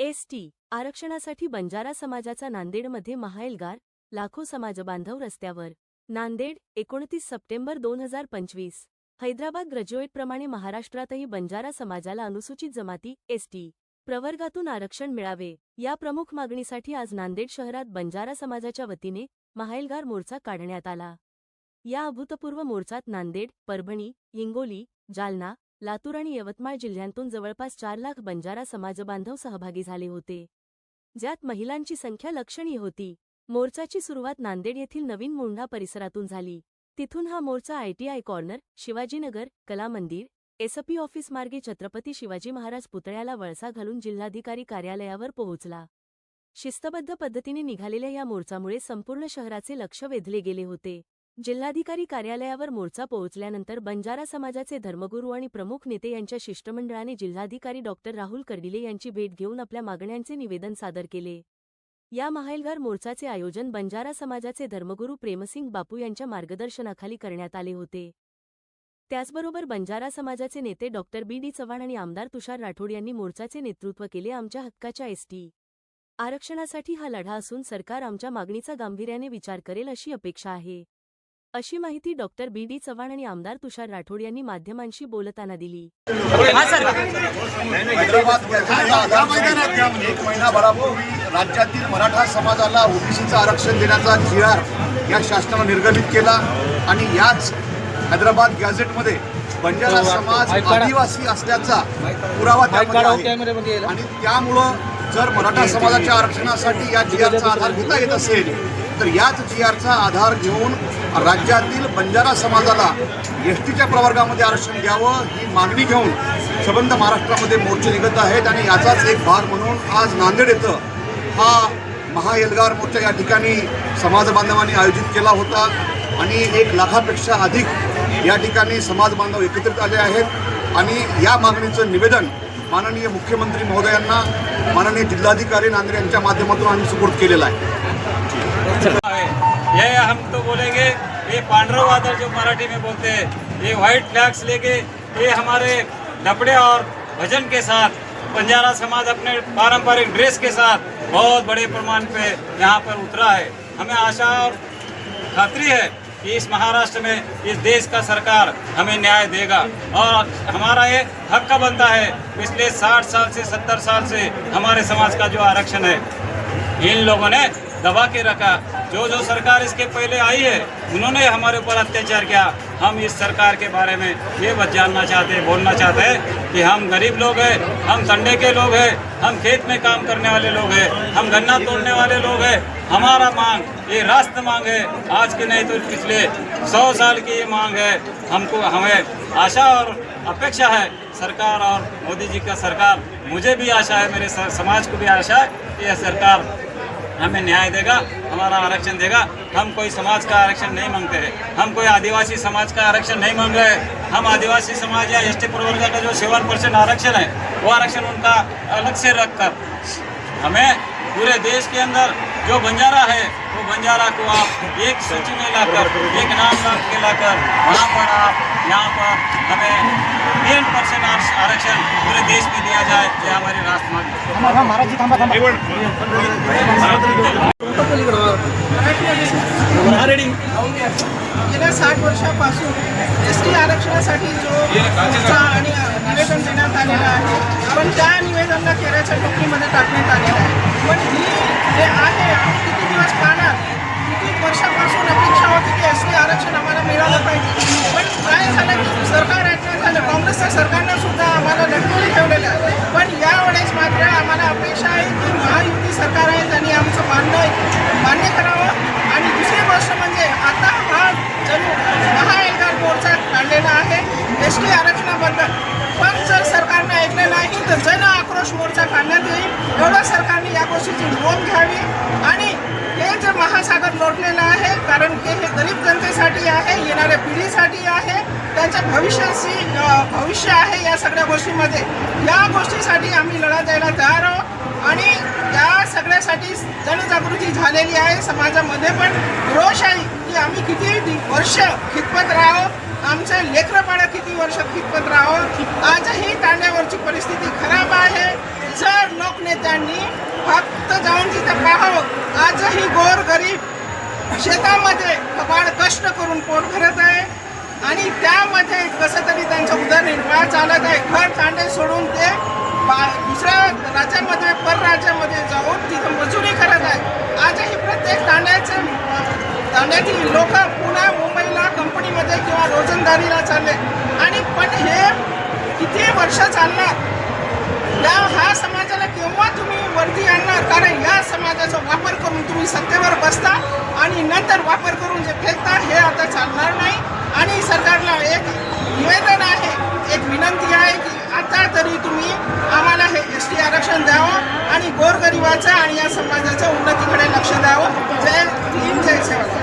ST आरक्षणासाठी बंजारा समाजाचा नांदेडमध्ये महाएल्गार लाखो समाजबांधव रस्त्यावर. नांदेड एकोणतीस सप्टेंबर दोन हजार पंचवीस. हैदराबाद ग्रॅज्युएटप्रमाणे महाराष्ट्रातही बंजारा समाजाला अनुसूचित जमाती एसटी प्रवर्गातून आरक्षण मिळावे. या प्रमुख मागणीसाठी आज नांदेड शहरात बंजारा समाजाच्या वतीने महाएल्गार मोर्चा काढण्यात आला. या अभूतपूर्व मोर्चात नांदेड परभणी हिंगोली जालना लातूर आणि यवतमाळ जिल्ह्यांतून जवळपास चार लाख बंजारा समाजबांधव सहभागी झाले होते. ज्यात महिलांची संख्या लक्षणीय होती. मोर्चाची सुरुवात नांदेड येथील नवीन मुंढा परिसरातून झाली. तिथून हा मोर्चा आयटीआय कॉर्नर शिवाजीनगर कला मंदिर एसपी ऑफिस मार्गे छत्रपती शिवाजी महाराज पुतळ्याला वळसा घालून जिल्हाधिकारी कार्यालयावर पोहोचला. शिस्तबद्ध पद्धतीने निघालेल्या या मोर्चामुळे संपूर्ण शहराचे लक्ष वेधले गेले होते. जिल्हाधिकारी कार्यालयावर मोर्चा पोहोचल्यानंतर बंजारा समाजाचे धर्मगुरू आणि प्रमुख नेते यांच्या शिष्टमंडळाने जिल्हाधिकारी डॉक्टर राहुल कर्डिले यांची भेट घेऊन आपल्या मागण्यांचे निवेदन सादर केले. या महालगार मोर्चाचे आयोजन बंजारा समाजाचे धर्मगुरू प्रेमसिंग बापू यांच्या मार्गदर्शनाखाली करण्यात आले होते. त्याचबरोबर बंजारा समाजाचे नेते डॉक्टर बी. डी. चव्हाण आणि आमदार तुषार राठोड यांनी मोर्चाचे नेतृत्व केले आमच्या हक्काच्या एसटी आरक्षणासाठी हा लढा असून सरकार आमच्या मागणीचा गांभीर्याने विचार करेल अशी अपेक्षा आहे. अशी माहिती डॉक्टर बी. डी. चव्हाण आणि आमदार तुषार राठोड यांनी माध्यमांशी बोलताना दिली. एक महिनाभरापूर्वी राज्यातील मराठा समाजाला ओबीसीचं आरक्षण देण्याचा जी आर या शासनानं निर्गमित केला आणि याच हैदराबाद गॅझेटमध्ये बंजारा समाज आदिवासी असल्याचा पुरावा त्यामध्ये आहे. आणि त्यामुळं जर मराठा समाजाच्या आरक्षणासाठी या जी आरचा आधार घेता येत असेल तर याच जी आरचा आधार घेऊन राज्यातील बंजारा समाजाला एस टीच्या प्रवर्गामध्ये आरक्षण द्यावं ही मागणी घेऊन संबंध महाराष्ट्रामध्ये मोर्चे निघत आहेत आणि याचाच एक भाग म्हणून आज नांदेड येथं हा महाएल्गार मोर्चा या ठिकाणी समाज बांधवांनी आयोजित केला होता आणि एक लाखापेक्षा अधिक या ठिकाणी समाज बांधव एकत्रित आले आहेत. आणि या मागणीचं निवेदन माननीय मुख्यमंत्री महोदयांना माननीय जिल्हाधिकारी नांदेड यांच्या माध्यमातून आम्ही सुपूर्द केलेला आहे. ये हम तो बोलेंगे, ये पांडव वादल जो मराठी में बोलते हैं, ये व्हाइट फ्लैग्स लेके, ये हमारे डपड़े और भजन के साथ बंजारा समाज अपने पारंपरिक ड्रेस के साथ बहुत बड़े प्रमाण पे यहाँ पर उतरा है। हमें आशा और खातरी है कि इस महाराष्ट्र में, इस देश का सरकार हमें न्याय देगा और हमारा ये हक का बनता है। पिछले 60 साल से 70 साल से हमारे समाज का जो आरक्षण है, इन लोगों ने दबा के रखा। जो जो सरकार इसके पहले आई है, उन्होंने हमारे ऊपर अत्याचार किया। हम इस सरकार के बारे में ये बस जानना चाहते हैं, बोलना चाहते हैं कि हम गरीब लोग हैं, हम संडे के लोग हैं, हम खेत में काम करने वाले लोग हैं, हम गन्ना तोड़ने वाले लोग हैं। हमारा मांग, ये राष्ट्र मांग है। आज की नहीं तो पिछले सौ साल की ये मांग है। हमको, हमें आशा और अपेक्षा है, सरकार और मोदी जी का सरकार। मुझे भी आशा है, मेरे समाज को भी आशा है कि यह सरकार हमें न्याय देगा, हमारा आरक्षण देगा। हम कोई समाज का आरक्षण नहीं मांगते हैं। हम कोई आदिवासी समाज का आरक्षण नहीं मांग रहे हैं। हम आदिवासी समाज या एस टी प्रवर्ग का जो सेवन परसेंट आरक्षण है, वो आरक्षण उनका अलग से रखकर हमें पूरे देश के अंदर जो बंजारा है, वो बंजारा को आप एक सूची में लाकर, एक नाम के लाकर, वहाँ पर आप, यहाँ पर हमें परसेंट आरक्षण पूरे देश में दिया जाए ये हमारी राष्ट्र मांग गेल्या साठ वर्षापासून एस टी आरक्षणासाठी जो आणि निवेदन देण्यात आलेलं आहे पण त्या निवेदनला केऱ्याच्या टोपलीमध्ये टाकण्यात आलेलं आहे. पण ही जे आहे आम्ही किती दिवस पाहणार किती वर्षापासून अपेक्षा होती की एस टी आरक्षण आम्हाला मिळालं पाहिजे? पण काय झालं की सरकार म्हणजे काँग्रेसच्या सरकारनं सुद्धा आम्हाला लटकवून ठेवलेलं आहे. पण यावेळेस मात्र आम्हाला अपेक्षा आहे की महायुती सरकार आहे त्यांनी आमचं मान्य मान्य करावं. आणि दुसरी गोष्ट म्हणजे आता हा जणू महाएल्गार मोर्चा काढलेला आहे एस टी आरक्षणाबद्दल. पण जर सरकारने ऐकलं नाही तर जन आक्रोश मोर्चा काढण्यात येईल एवढं सरकारने या गोष्टीची नोंद घ्यावी. आणि महासागर लोटलेला आहे कारण की हे गरीब जनतेसाठी आहे येणाऱ्या पिढीसाठी आहे. त्यांच्या भविष्याशी भविष्य आहे या सगळ्या गोष्टीमध्ये. या गोष्टीसाठी आम्ही लढा द्यायला तयार आहोत आणि या सगळ्यासाठी जनजागृती झालेली आहे. समाजामध्ये पण रोष आहे की आम्ही किती वर्ष खितपत राहो आमचे लेकरं किती वर्ष खितपत राहो आजही तांड्यावरची परिस्थिती जर फक्त जाऊन तिथं पाहावं. आजही गोर गरीब शेतामध्ये कपाड कष्ट करून पोट भरत आहे. आणि त्यामध्ये कसं तरी त्यांचा उदरनिर्वाह चालत आहे. घर तांडे सोडून ते बा- दुसऱ्या राज्यामध्ये परराज्यामध्ये जाऊन तिथं मजुरी करत आहे आजही प्रत्येक तांड्याचे तांड्यातील लोक पुन्हा मुंबईला कंपनीमध्ये किंवा रोजंदारीला चालले. आणि पण हे किती वर्ष चालणार? समाजाचा वापर करून तुम्ही सत्तेवर बसता आणि नंतर वापर करून जे फेकता हे आता चालणार नाही. आणि सरकारला एक निवेदन आहे एक विनंती आहे की आता तरी तुम्ही आम्हाला हे एस टी आरक्षण द्यावं आणि गोरगरिबाचं आणि या समाजाच्या उन्नतीकडे लक्ष द्यावं. जय भीम जय सेवा